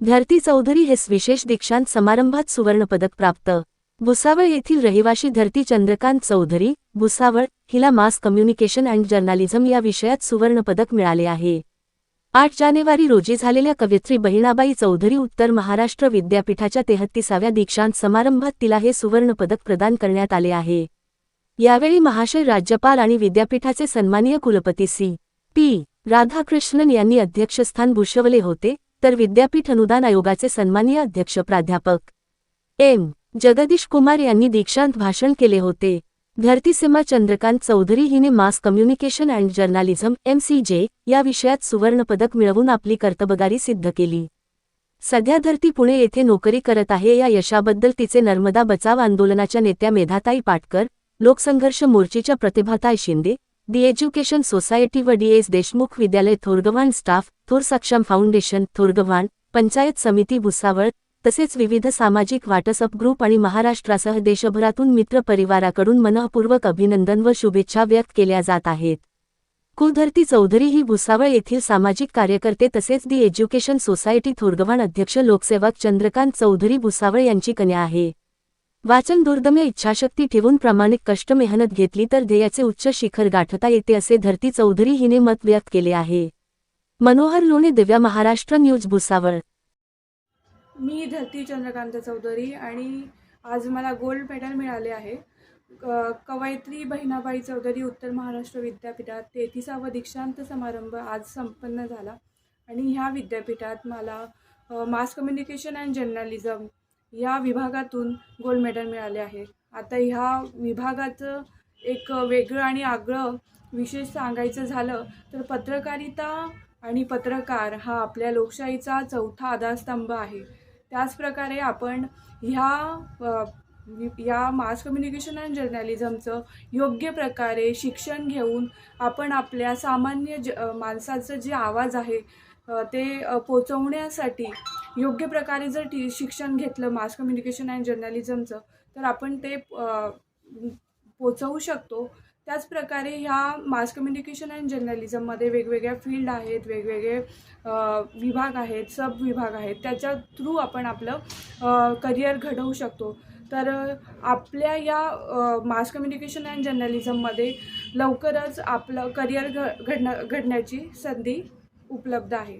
धरती चौधरी हे विशेष दीक्षांत समारंभात सुवर्णपदक प्राप्त. भुसावळ येथील रहिवाशी धरती चंद्रकांत चौधरी भुसावळ हिला मास कम्युनिकेशन अँड जर्नालिझम या विषयात सुवर्णपदक मिळाले आहे. आठ जानेवारी रोजी झालेल्या कवयित्री बहिणाबाई चौधरी उत्तर महाराष्ट्र विद्यापीठाच्या तेहत्तीसाव्या दीक्षांत समारंभात तिला हे सुवर्णपदक प्रदान करण्यात आले आहे. यावेळी महाशय राज्यपाल आणि विद्यापीठाचे सन्माननीय कुलपती सी. पी. राधाकृष्णन यांनी अध्यक्षस्थान भूषवले होते. तर विद्यापीठ अनुदान आयोगाचे सन्माननीय अध्यक्ष प्राध्यापक. एम. जगदीश कुमार यांनी दीक्षांत भाषण केले होते. धरतीसीमा चंद्रकांत चौधरी हिने mass communication and journalism MCJ या विषयात सुवर्णपदक मिळवून आपली कर्तबगारी सिद्ध केली. सध्या धरती पुणे येथे नोकरी करत आहे या यशाबद्दल तिचे नर्मदा बचाव आंदोलनाच्या नेत्या मेधाताई पाटकर लोकसंघर्ष मोर्चेच्या प्रतिभाताई शिंदे दी एज्युकेशन सोसायटी व डी एस देशमुख विद्यालय थोरगव्हाण स्टाफ थोर सक्षम फाउंडेशन थोरगव्हाण पंचायत समिती भुसावळ तसेच विविध सामाजिक व्हॉट्सअप ग्रुप आणि महाराष्ट्रासह देशभरातून मित्र परिवाराकडून मनःपूर्वक अभिनंदन व शुभेच्छा व्यक्त केल्या जात आहेत. कुधरती चौधरी ही भुसावळ येथील सामाजिक कार्यकर्ते तसेच दी एज्युकेशन सोसायटी थोरगव्हाण अध्यक्ष लोकसेवक चंद्रकांत चौधरी भुसावळ यांची कन्या आहे. वाचन दुर्दम्य इच्छाशक्ती ठेवून प्रामाणिक कष्ट मेहनत घेतली तर ध्येयाचे उच्च शिखर गाठता येते असे धरती चौधरी हिने मत व्यक्त केले आहे. मनोहर लोणे दिव्या महाराष्ट्र न्यूज भुसावळ. मी धरती चंद्रकांत चौधरी आणि आज मला गोल्ड मेडल मिळाले आहे. क- कवयित्री बहिणाबाई चौधरी उत्तर महाराष्ट्र विद्यापीठात तेहतीसावा दीक्षांत समारंभ आज संपन्न झाला. आणि ह्या विद्यापीठात मला मास कम्युनिकेशन अँड जर्नलिझम या विभागातून गोल्ड मेडल मिळाले आहे. आता ह्या विभागाचं एक वेगळं आणि आगळं विशेष सांगायचं झालं तर पत्रकारिता आणि पत्रकार हा आपल्या लोकशाहीचा चौथा आधारस्तंभ आहे. त्याचप्रकारे आपण ह्या या मास कम्युनिकेशन अँड जर्नॅलिझमचं योग्य प्रकारे शिक्षण घेऊन आपण आपल्या सामान्य ज माणसाचं जे आवाज आहे ते पोचवण्यासाठी योग्य प्रकारे जर टी शिक्षण घेतलं मास कम्युनिकेशन अँड जर्नलिझमचं तर आपण ते पोचवू शकतो. त्याचप्रकारे ह्या मास कम्युनिकेशन अँड जर्नलिझममध्ये वेगवेगळ्या फील्ड आहेत वेगवेगळे विभाग आहेत सब विभाग आहेत त्याच्या थ्रू आपण आपलं करिअर घडवू शकतो. तर आपल्या या मास कम्युनिकेशन अँड जर्नलिझममध्ये लवकरच आपलं करिअर घ घडणं घडण्याची संधी उपलब्ध आहे.